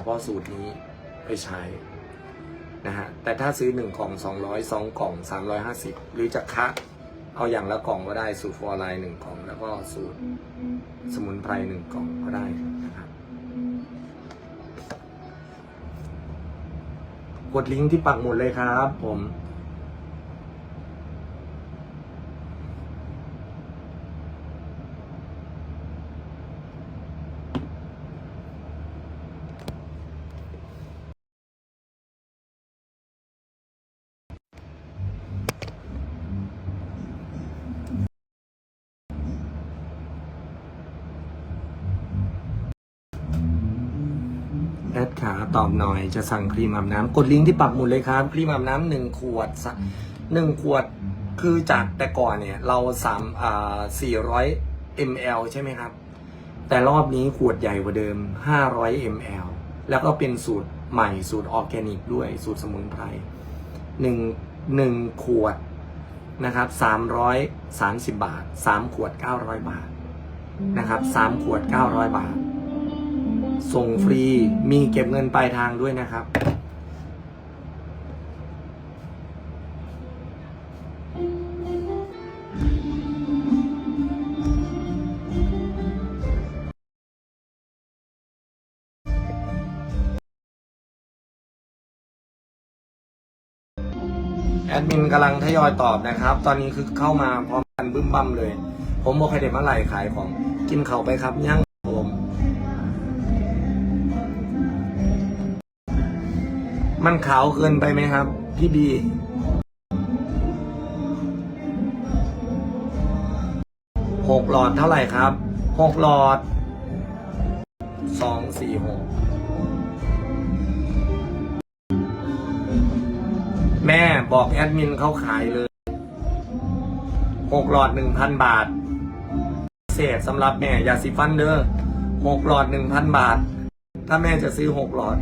ฉพาะสูตรนี้ไปใช้นะฮะแต่ถ้าซื้อ 1 กล่อง 200 2 กล่อง 350 หรือจะคะเอาอย่างละกล่องก็ได้สูตรฟอร์ไลน์หนึ่งกล่อง แล้วก็สูตรสมุนไพรหนึ่งกล่องก็ได้นะครับกดลิงก์ที่ปักหมุดเลยครับผม แอดขาตอบหน่อยจะสั่งครีมอาบน้ำกดลิงก์ที่ปักหมุดเลยครับครีมอาบน้ำหนึ่งขวดสะหนึ่งขวดคือจากแต่ก่อนเนี่ยเราสามอ่าสี่ร้อย ml ใช่ไหมครับ แต่รอบนี้ขวดใหญ่กว่าเดิม 500 ml แล้วก็เป็นสูตรใหม่สูตรออร์แกนิกด้วยสูตรสมุนไพรหนึ่งหนึ่งขวดนะครับ330บาท3ขวด900บาทนะครับ3ขวด900บาท ส่งฟรี มีเก็บเงินปลายทางด้วยนะครับ แอดมินกำลังทยอยตอบนะครับ ตอนนี้คือเข้ามาพร้อมกันบึ้มบั้มเลย ผมบอกให้เด็กมาไหลขายของ กินเขาไปครับยั่งผม มันขาวเกินไปไหมครับ พี่บี หกหลอดเท่าไหร่ครับ หกหลอด สองสี่หก แม่บอกแอดมินเขาขายเลย หกหลอดหนึ่งพันบาท เศษสำหรับแม่ยาสีฟันเด้อหกหลอดหนึ่งพันบาท ถ้าแม่จะซื้อหกหลอด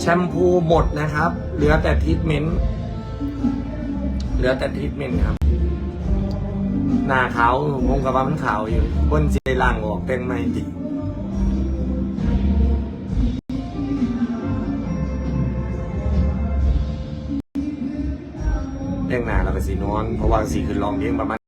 แชมพูหมดนะครับ เหลือแต่ทรีทเมนต์เหลือแต่ทรีทเมนต์ครับ หน้าขาวผมกับว่ามันขาวอยู่บนเจล่างออกเป็นไม่ดีเรื่องหน้าเราไปสีนอนเพราะว่าสีคือลองเลี้ยงประมาณ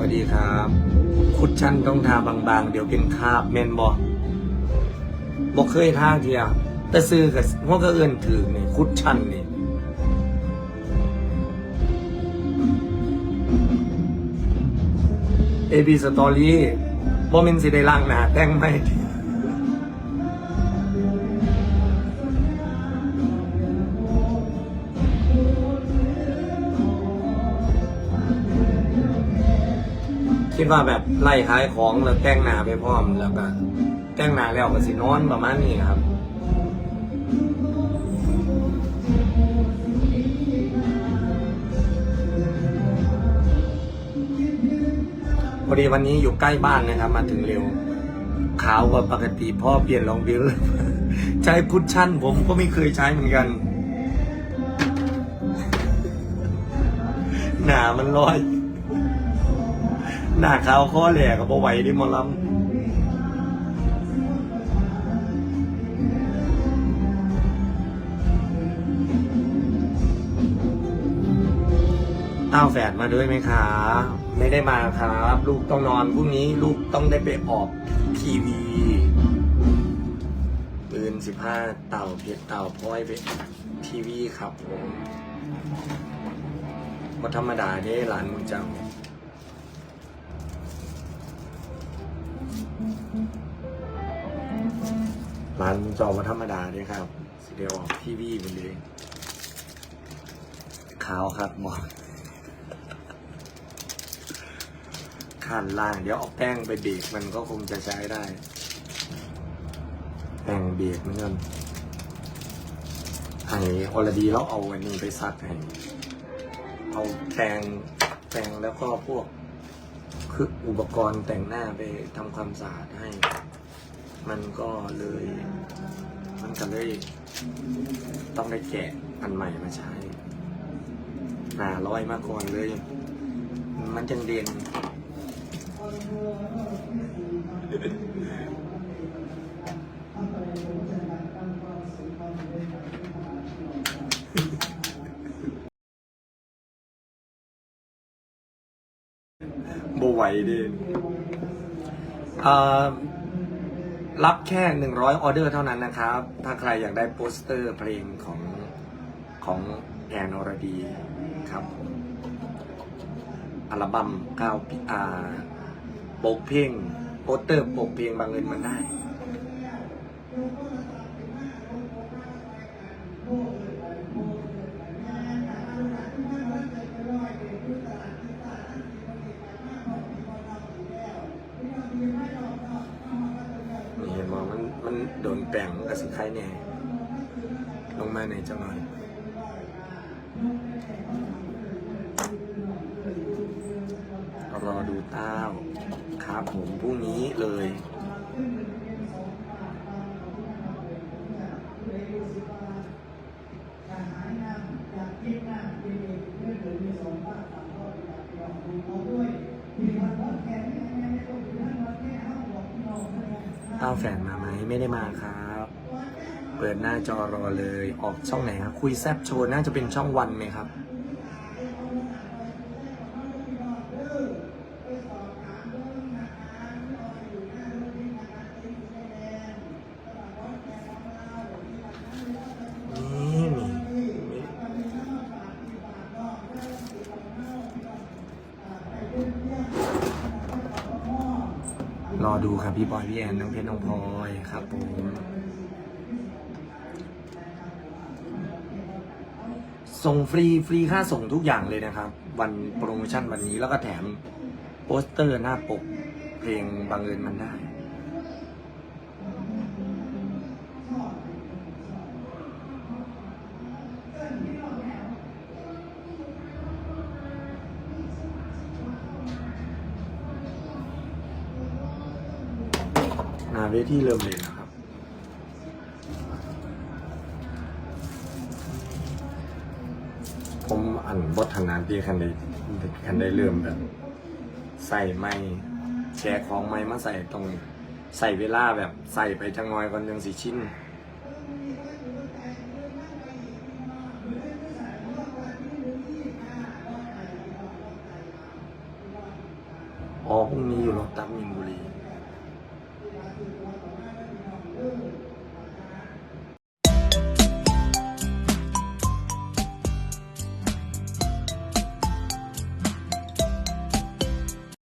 วัสดีครับ คุดชั่นต้องทาบางๆ เดี๋ยวเป็นคาบเมนบอบอกเคยทาเทียแต่ซื้อกับพวกก็เอื่นถือนี่คุดชั่นนี่เอบีสตอรี่บอมินสิได้ล่างหนาแต่งไม่ คิดว่าแบบไล่ขายของแล้วแต่งหนาไปพร้อมแล้วก็แต่งหนาแล้วก็สินอนประมาณนี้ครับพอดีวันนี้อยู่ใกล้บ้านนะครับ มาถึงเร็วขาวกว่าปกติพ่อเปลี่ยนรองวิวใช้คุชชั่นผมก็ไม่เคยใช้เหมือนกัน หนามันลอย หน้าขาวข้อแหลกกับไหวดิมอลำอ้าแฝดมาด้วยไหมคะไม่ได้มาครับ ลูกต้องนอนพรุ่งนี้ลูกต้องได้ไปออกทีวีปืนสิบห้าเต่าเพชรเต่าพ้อยไปทีวีครับผมมาธรรมดาเด้หลานมึงเจ้า ร้านจอมาธรรมดาด้วยครับสิเดียวออกทีวีมันเลยขาวครับหมอกขันล่าง เดี๋ยวเอาแป้งไปเบรกมันก็คงจะใช้ได้ แป้งเบรกเหมือนกันไอ้ออลดีแล้วเอาอันนี้ไปซักให้เอาแปรงแปรงแล้วก็พวกคืออุปกรณ์แต่งหน้าไปทำความสะอาดให้ มันก็เลย มันก็เลยต้องได้แกะอันใหม่มาใช้หนาร้อยมาก่อนเลย มันจังเด่นบไหวเด่นอ่อ รับแค่ 100 ออเดอร์เท่านั้นนะครับ ถ้าใครอยากได้โปสเตอร์เพลงของของแอนอรดีครับ อัลบั้มก้าวปีอ่าปกเพลงโปสเตอร์ปกเพลงบางเงินมันได้ นี่เห็นมอมันมัน โดนแปลงกับสิใครเนี่ยลงมาในเจ้าหน่อยรอดูเต้าครับผมพรุ่งนี้เลยเต้าแฝนมา ไมไม่ได้มาครับ เปิดหน้าจอรอเลย ออกช่องไหนครับ คุยแซบโชว์น่าจะเป็นช่องวันไหมครับ นี่นี่ร อดูครับพี่บอยพี่แอนน้องเพชรน้องพลอยครับผมส่งฟรีฟรีค่าส่งทุกอย่างเลยนะครับ วันโปรโมชั่นวันนี้แล้วก็แถมโปสเตอร์หน้าปก เพลงบังเอิญมันได้ นาเวที่เริ่มเลยนะครับ ผมอันบทนาที่คันได้คันได้เริ่มแบบ ใส่ไม้แชร์ของไม้มาใส่ตรงใส่เวลาแบบใส่ไปจังงอยก่อนยังสีชิ้นอ๋อพรุ่งนี้อยู่รถตับมินบุรี